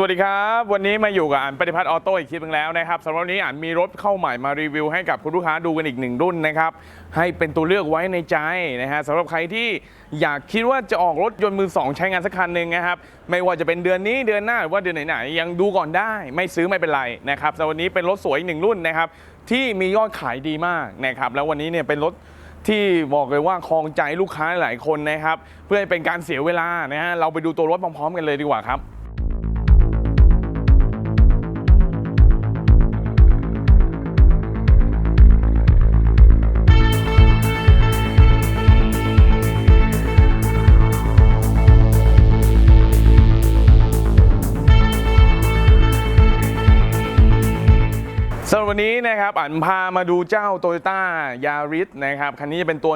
สวัสดีครับ วันนี้มาอยู่กับอ่านปฏิพัฒน์ออโต้อีกคลิปหนึงแล้วนะครับสำหรับวันนี้อ่านมีรถเข้าใหม่มารีวิวให้กับคุณลูกค้าดูกันอีกหนึ่งรุ่นนะครับให้เป็นตัวเลือกไว้ในใจนะฮะสำหรับใครที่อยากคิดว่าจะออกรถยนต์มือสองใช้งานสักคันหนึ่งนะครับไม่ว่าจะเป็นเดือนนี้เดือนหน้าหรือว่าเดือนไหนๆยังดูก่อนได้ไม่ซื้อไม่เป็นไรนะครับแต่วันนี้เป็นรถสวยอีกหนึ่งรุ่นนะครับที่มียอดขายดีมากนะครับแล้ววันนี้เนี่ยเป็นรถที่บอกเลยว่าคลองใจลูกค้าหลายคนนะครับเพื่อให้เป็นการเสียเวลานะฮะเราไปดูตัวรถพร้อมๆ กันเลยดีกว่าครับ นี้นะครับอันพามาดูเจ้า Toyota Yaris นะครับคันนี้จะเป็นตัว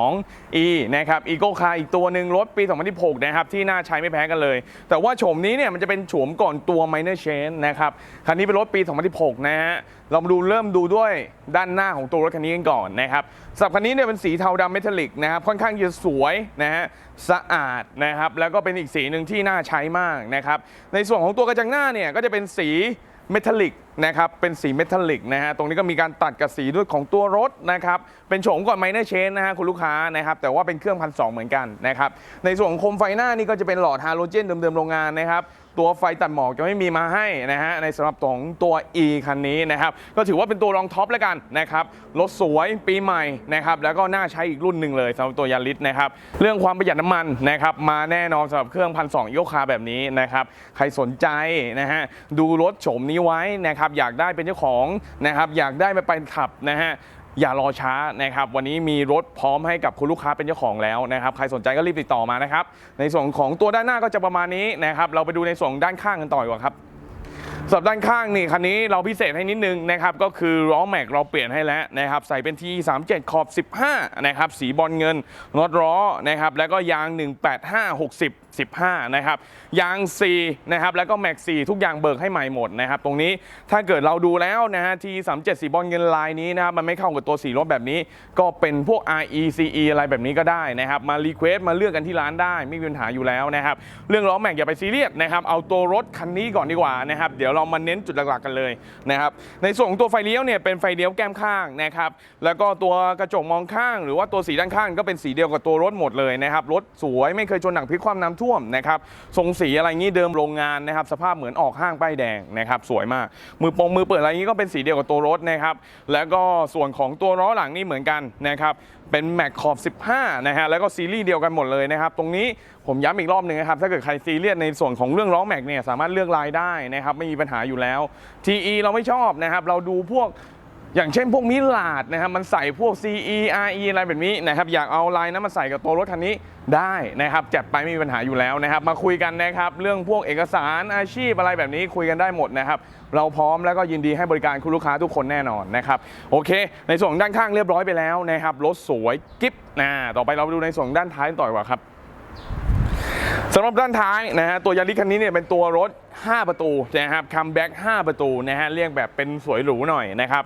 1.2 e นะครับ Eco Car อีกตัวหนึ่งรถปี 2016 นะครับ ที่น่าใช้ไม่แพ้กันเลย แต่ว่าโฉมนี้เนี่ยมันจะเป็นโฉมก่อนตัว Minor Change นะครับ คันนี้เป็นรถปี 2016 นะฮะเรามาดูเริ่มดูด้วยด้านหน้าของตัวรถคันนี้กันก่อนนะครับสับคันนี้เนี่ยเป็นสีเทาดำเมทัลลิกนะครับค่อนข้างจะสวยนะฮะสะอาดนะครับแล้วก็เป็นอีกสีหนึ่งที่น่าใช้มากนะครับในส่วนของตัวกระจังหน้าเนี่ยก็จะเป็นสี เมทัลลิกนะครับเป็นสีเมทัลลิกนะฮะตรงนี้ก็มีการตัดกับสีด้วยของตัวรถนะครับเป็นโฉมก่อนไมเนอร์เชนนะฮะคุณลูกค้านะครับแต่ว่าเป็นเครื่องพันสเหมือนกันนะครับในส่วนของโคมไฟหน้านี่ก็จะเป็นหลอดฮาโลเจนเดิมๆโรงงานนะครับ ตัวไฟตัดหมอกจะไม่มีมาให้นะฮะในสำหรับของตัว E คันนี้นะครับก็ถือว่าเป็นตัวรองท็อปแล้วกันนะครับรถสวยปีใหม่นะครับแล้วก็น่าใช้อีกรุ่นหนึ่งเลยสำหรับตัวยาริสนะครับเรื่องความประหยัดน้ำมันนะครับมาแน่นอนสำหรับเครื่องพันสองโยคาแบบนี้นะครับใครสนใจนะฮะดูรถโฉมนี้ไว้นะครับอยากได้เป็นเจ้าของนะครับอยากได้ไปไปขับนะฮะ อย่ารอช้านะครับวันนี้มีรถพร้อมให้กับคุณลูกค้าเป็นเจ้าของแล้วนะครับใครสนใจก็รีบติดต่อมานะครับในส่วนของตัวด้านหน้าก็จะประมาณนี้นะครับเราไปดูในส่วนของด้านข้างกันต่อดีกว่าครับสำหรับด้านข้างนี่คันนี้เราพิเศษให้นิดนึงนะครับก็คือล้อแม็กเราเปลี่ยนให้แล้วนะครับใส่เป็น T 3 7ขอบ 15นะครับสีบอลเงินน็อตล้อนะครับแล้วก็ยาง 185 60 15 นะครับ ยาง 4 นะครับ แล้วก็แม็ก4ทุกอย่างเบิกให้ใหม่หมดนะครับ ตรงนี้ถ้าเกิดเราดูแล้วนะฮะ T 3 7สีบอลเงินลายนี้นะครับ มันไม่เข้ากับตัวสีรถแบบนี้ ก็เป็นพวก RECE อะไรแบบนี้ก็ได้นะครับ มารีเควสมาเลือกกันที่ร้านได้ ไม่มีปัญหาอยู่แล้วนะครับ เรื่องล้อแม็กอย่าไปซีเรียสนะครับ เอาตัวรถคันนี้ก่อนดีกว่านะครับ เดี๋ยวเรามาเน้นจุดหลักๆกันเลยนะครับ ในส่วนของตัวไฟเลี้ยวเนี่ยเป็นไฟเลี้ยวแก้มข้างนะครับ แล้วก็ตัวกระจกมองข้าง หรือว่าตัวสีด้านข้างก็เป็นสีเดียวกับตัวรถหมดเลยนะครับ รถสวยไม่เคยชนหนักพลิกคว่ำน้ำท่ว่วมนะครับทรงสีอะไรงี้เดิมโรงงานนะครับสภาพเหมือนออกห้างป้ายแดงนะครับสวยมากมือปงมือเปิดอะไรงี้ก็เป็นสีเดียวกับตัวรถนะครับแล้วก็ส่วนของตัวล้อหลังนี่เหมือนกันนะครับเป็นแม็กขอบ 15 นะฮะแล้วก็ซีรีส์เดียวกันหมดเลยนะครับตรงนี้ผมย้ำอีกรอบหนึ่งนะครับถ้าเกิดใครซีเรียสในส่วนของเรื่องล้อแม็กเนี่ยสามารถเลือกลายได้นะครับไม่มีปัญหาอยู่แล้ว TE เราไม่ชอบนะครับเราดูพวก อย่างเช่นพวกมิลาดนะครับมันใส่พวก CE RE อะไรแบบนี้นะครับอยากเอาลายนั้นมาใส่กับตัวรถคันนี้ได้นะครับจัดไปไม่มีปัญหาอยู่แล้วนะครับ มาคุยกันนะครับเรื่องพวกเอกสารอาชีพอะไรแบบนี้คุยกันได้หมดนะครับ เราพร้อมแล้วก็ยินดีให้บริการคุณลูกค้าทุกคนแน่นอนนะครับโอเค ในส่วนด้านข้างเรียบร้อยไปแล้วนะครับรถสวยกิ๊บนะต่อไปเราไปดูในส่วนด้านท้ายต่อดีกว่าครับ สำหรับด้านท้ายนะฮะตัวยาริสคันนี้เนี่ยเป็นตัวรถ 5 ประตูนะครับคัมแบ็ก5ประตูนะฮะเรียกแบบเป็นสวยหรูหน่อยนะครับ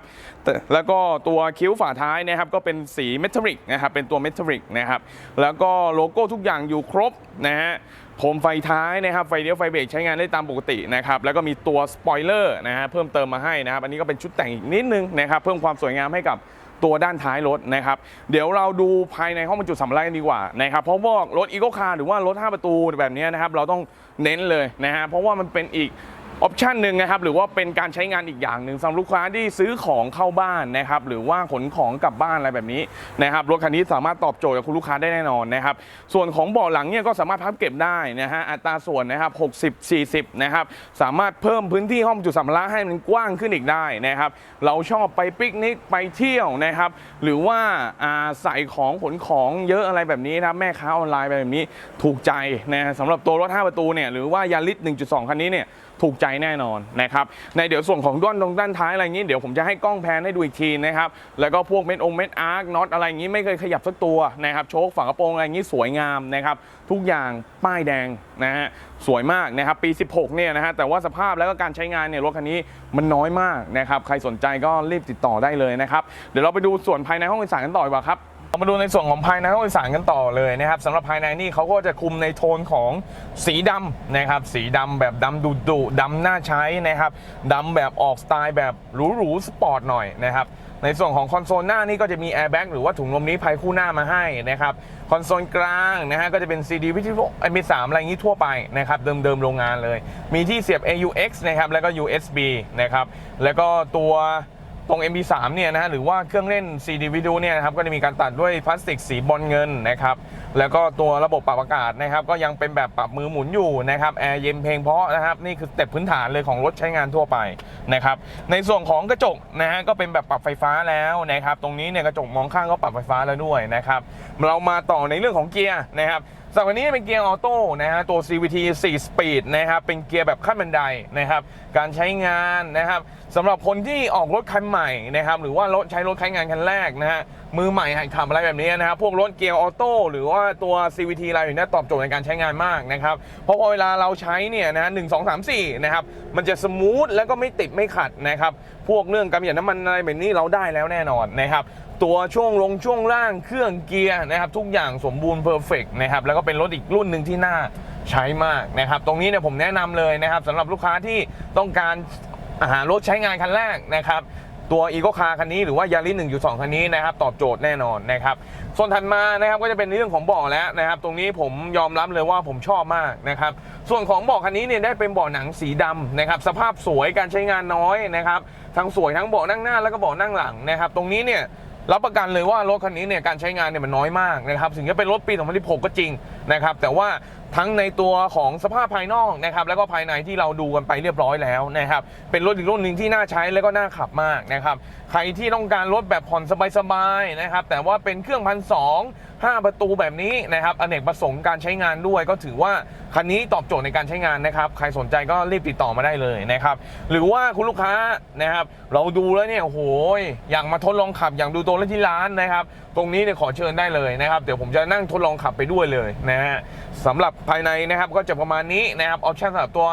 แล้วก็ตัวคิ้วฝาท้ายนะครับก็เป็นสีเมทัลลิกนะครับเป็นตัวเมทัลลิกนะครับแล้วก็โลโก้ทุกอย่างอยู่ครบนะฮะโคมไฟท้ายนะครับไฟเลี้ยวไฟเบรกใช้งานได้ตามปกตินะครับแล้วก็มีตัวสปอยเลอร์นะฮะเพิ่มเติมมาให้นะครับอันนี้ก็เป็นชุดแต่งอีกนิดนึงนะครับเพิ่มความสวยงามให้กับ ตัวด้านท้ายรถนะครับ เดี๋ยวเราดูภายในห้องบรรจุสัมภาระกันดีกว่านะครับ เพราะว่ารถอีโคคาร์หรือว่ารถ 5 ประตูแบบนี้นะครับ เราต้องเน้นเลยนะฮะเพราะว่ามันเป็นอีก ออปชันหนึ่งนะครับหรือว่าเป็นการใช้งานอีกอย่างหนึ่งสำหรับลูกค้าที่ซื้อของเข้าบ้านนะครับหรือว่าขนของกลับบ้านอะไรแบบนี้นะครับรถคันนี้สามารถตอบโจทย์กับคุณลูกค้าได้แน่นอนนะครับส่วนของเบาะหลังเนี่ยก็สามารถพับเก็บได้นะฮะอัตราส่วนนะครับ60 40นะครับสามารถเพิ่มพื้นที่ห้องจุดสัมภาระให้มันกว้างขึ้นอีกได้นะครับเราชอบไปปิกนิกไปเที่ยวนะครับหรือว่าอาใส่ของขนของเยอะอะไรแบบนี้นะแม่ค้าออนไลน์แบบนี้ถูกใจนะสำหรับตัวรถ5ประตูเนี่ยหรือว่ายาริส1.2 คันนี้เนี่ย ถูกใจแน่นอนนะครับในเดี๋ยวส่วนของด้านตรงด้านท้ายอะไรอย่างนี้เดี๋ยวผมจะให้กล้องแพนให้ดูอีกทีนะครับแล้วก็พวกเม็ดองเม็ดอาร์คน็อตอะไรอย่างนี้ไม่เคยขยับสักตัวนะครับโชคฝากระโปรงอะไรอย่างนี้สวยงามนะครับทุกอย่างป้ายแดงนะฮะสวยมากนะครับปี 16 เนี่ยนะฮะแต่ว่าสภาพแล้วก็การใช้งานเนี่ยรถคันนี้มันน้อยมากนะครับใครสนใจก็รีบติดต่อได้เลยนะครับเดี๋ยวเราไปดูส่วนภายในห้องโดยสารกันต่อดีกว่าครับ เรามาดูในส่วนของภายในห้องโดยสารกันต่อเลยนะครับสำหรับภายในนี่เขาก็จะคุมในโทนของสีดำนะครับ สีดำแบบดำดุดุดำน่าใช้นะครับดำแบบออกสไตล์แบบหรูๆสปอร์ตหน่อยนะครับในส่วนของคอนโซลหน้านี่ก็จะมีแอร์แบ็กหรือว่าถุงลมนิรภัยคู่หน้ามาให้นะครับคอนโซลกลางนะฮะก็จะเป็น CD วิทยุ MP3 อะไรอย่างนี้ทั่วไปนะครับเดิมๆโรงงานเลย มีที่เสียบ AUX นะครับแล้วก็ USB นะครับแล้วก็ตัว ตรง MP3 เนี่ยนะฮะหรือว่าเครื่องเล่น CD วิดีโอเนี่ยนะครับก็จะมีการตัดด้วยพลาสติกสีบอลเงินนะครับแล้วก็ตัวระบบปรับอากาศนะครับก็ยังเป็นแบบปรับมือหมุนอยู่นะครับแอร์เย็นเพลงเพราะนะครับนี่คือสเต็ปพื้นฐานเลยของรถใช้งานทั่วไปนะครับในส่วนของกระจกนะฮะก็เป็นแบบปรับไฟฟ้าแล้วนะครับตรงนี้เนี่ยกระจกมองข้างก็ปรับไฟฟ้าแล้วด้วยนะครับเรามาต่อในเรื่องของเกียร์นะครับ สำหรับวันนี้เป็นเกียร์ออโต้นะฮะตัว CVT 4 Speed นะครับเป็นเกียร์แบบขั้นบันไดนะครับการใช้งานนะครับสำหรับคนที่ออกรถคันใหม่นะครับหรือว่ารถใช้รถใช้งานคันแรกนะฮะมือใหม่หัดขับอะไรแบบนี้นะครับพวกรถเกียร์ออโต้หรือว่าตัว CVT อะไรอย่างนี้ยตอบโจทย์ในการใช้งานมากนะครับเพราะพอเวลาเราใช้เนี่ยนะหนึ่งสองสามสี่นะครับมันจะสมูทแล้วก็ไม่ติดไม่ขัดนะครับพวกเรื่องการประหยัดน้ำมันอะไรแบบนี้เราได้แล้วแน่นอนนะครับ ตัวช่วงลงช่วงล่างเครื่องเกียร์นะครับทุกอย่างสมบูรณ์เพอร์เฟกนะครับแล้วก็เป็นรถอีกรุ่นหนึ่งที่น่าใช้มากนะครับตรงนี้เนี่ยผมแนะนำเลยนะครับสำหรับลูกค้าที่ต้องการหารถใช้งานคันแรกนะครับตัวอีโ c คาคันนี้หรือว่ายาริส1.2คันนี้นะครับตอบโจทย์แน่นอนนะครับส่วนถัดมานะครับก็จะเป็นเรื่องของเบาะแล้วนะครับตรงนี้ผมยอมรับเลยว่าผมชอบมากนะครับส่วนของเบาะคันนี้เนี่ยได้เป็นเบาะหนังสีดำนะครับสภาพสวยการใช้งานน้อยนะครับทั้งสวยทั้งเบาะนั่งหน้าแล้วก็เบาะนั่งหลังนะครับตรงนี้เนี่ย รับประกันเลยว่ารถคันนี้เนี่ยการใช้งานเนี่ยมันน้อยมากนะครับถึงจะเป็นรถปี 2016 ก็จริงนะครับแต่ว่าทั้งในตัวของสภาพภายนอกนะครับแล้วก็ภายในที่เราดูกันไปเรียบร้อยแล้วนะครับเป็นรถอีกรุ่นหนึ่งที่น่าใช้แล้วก็น่าขับมากนะครับใครที่ต้องการรถแบบผ่อนสบายๆนะครับแต่ว่าเป็นเครื่องพันสองห้าประตูแบบนี้นะครับอเนกประสงค์การใช้งานด้วย ก็ถือว่าคันนี้ตอบโจทย์ในการใช้งานนะครับใครสนใจก็รีบติดต่อมาได้เลยนะครับหรือว่าคุณลูกค้านะครับเราดูแล้วเนี่ยโอ้โหอยากมาทดลองขับอยากดูตัวรถที่ร้านนะครับตรงนี้เนี่ยขอเชิญได้เลยนะครับเดี๋ยวผมจะนั่งทดลองขับไปด้วยเลยนะฮะสำหรับภายในนะครับก็จะประมาณนี้นะครับออปชั่นสำหรับตัว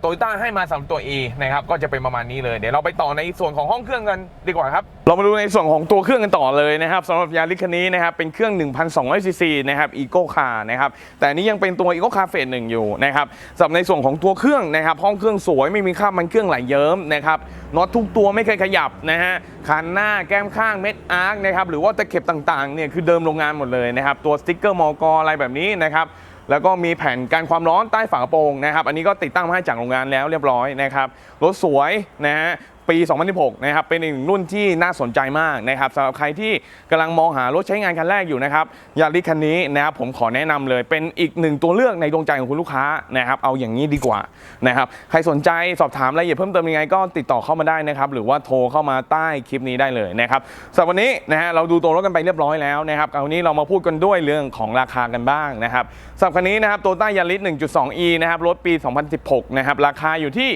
โตโยต้าให้มาสำหรับตัว E นะครับก็จะเป็นประมาณนี้เลยเดี๋ยวเราไปต่อในส่วนของห้องเครื่องกันดีกว่าครับเรามาดูในส่วนของตัวเครื่องกันต่อเลยนะครับสำหรับยาริสคันนี้นะครับเป็นเครื่อง 1,200 ซีซีนะครับอีโก้คาร์นะครับแต่นี้ยังเป็นตัวอีโก้คาร์เฟสหนึ่งอยู่นะครับสำหรับในส่วนของตัวเครื่องนะครับห้องเครื่องสวยไม่มีคราบมันเครื่องไหลเยิ้มนะครับน็อตทุกตัวไม่เคยขยับนะฮะคันหน้าแก้มข้างเม็ดอาร์คนะครับหรือว่าตะเข็บต่างๆเนี่ยคือเดิมโรงงานหมดเลยนะครับตัวสติ๊กเกอร์มอกอะไรแบบนี้นะครับ แล้วก็มีแผ่นกันความร้อนใต้ฝากระโปรงนะครับ อันนี้ก็ติดตั้งมาให้จากโรงงานแล้วเรียบร้อยนะครับ รถสวยนะฮะ ปี 2016 นะครับ เป็นอีกหนึ่งรุ่นที่น่าสนใจมากนะครับสำหรับใครที่กำลังมองหารถใช้งานคันแรกอยู่นะครับยาริสคันนี้นะครับผมขอแนะนำเลยเป็นอีกหนึ่งตัวเลือกในดวงใจของคุณลูกค้านะครับเอาอย่างนี้ดีกว่านะครับใครสนใจสอบถามรายละเอียดเพิ่มเติมยังไงก็ติดต่อเข้ามาได้นะครับหรือว่าโทรเข้ามาใต้คลิปนี้ได้เลยนะครับสำหรับวันนี้นะฮะเราดูตัวรถกันไปเรียบร้อยแล้วนะครับคราวนี้เรามาพูดกันด้วยเรื่องของราคากันบ้างนะครับสำหรับคันนี้นะครับโตต้ายาริส 1.2e นะครับรถปี 2016 นะครับราคาอยู่ที่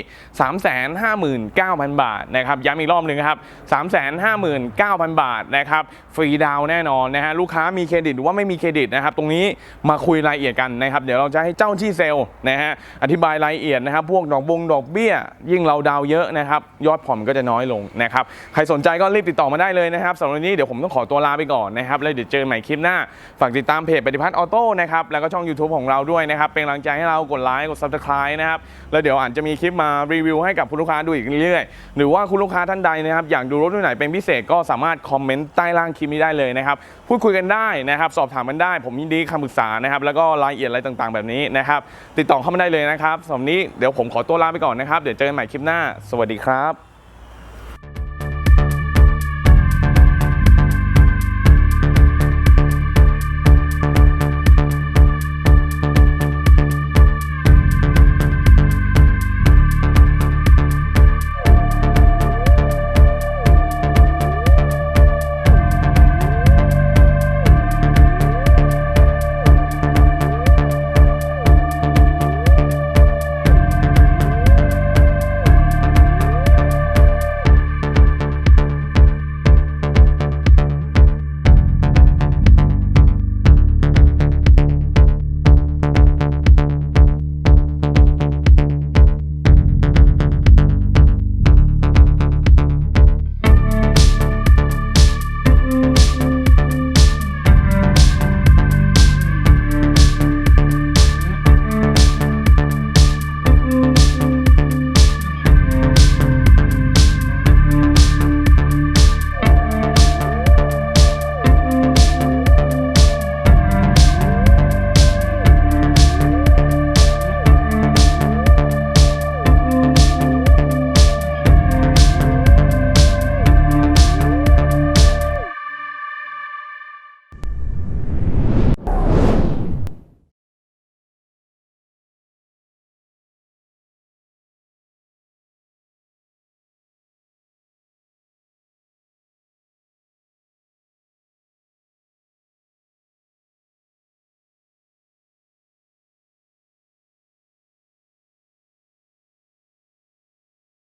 359,000 บาทนะครับย้ำอีกรอบหนึ่งครับ359,000บาทนะครับฟรีดาวแน่นอนนะฮะลูกค้ามีเครดิตหรือว่าไม่มีเครดิตนะครับตรงนี้มาคุยรายละเอียดกันนะครับเดี๋ยวเราจะให้เจ้าที่เซลล์นะฮะอธิบายรายละเอียดนะครับพวกดอกบงดอกเบี้ย ยิ่งเราดาวเยอะนะครับยอดผ่อนก็จะน้อยลงนะครับใครสนใจก็รีบติดต่อมาได้เลยนะครับสำหรับวันนี้เดี๋ยวผมต้องขอตัวลาไปก่อนนะครับแล้วเดี๋ยวเจอกันใหม่คลิปหน้าฝากติดตามเพจปฏิพัฒน์ออโต้นะครับแล้วก็ช่อง YouTube ของเราด้วยนะครับเป็นกำลังใจให้เรากดไลค์กด Subscribe นะครับแล้วเดี๋ยวอาจจะมีคลิปมารีวิวให้กับคุณลูกค้าดูอีกเรื่อยๆหรือว่าคุณลูกค้าท่านใดนะครับอยากดูรถรุ่นไหนเป็นพิเศษก็สามารถคอมเมนต์ใต้ล่างคลิปนี้ได้เลยนะครับพูดคุยกันได้นะครับ สอบถามกันได้ ผมยินดีคำปรึกษานะครับแล้วก็รายละเอียดอะไรต่างๆ แบบนี้นะครับติดต่อเข้ามาได้เลยนะครับสำหรับนี้เดี๋ยวผมขอตัวลาไปก่อนนะครับเดี๋ยวเจอกันใหม่คลิปหน้า สวัสดีครับ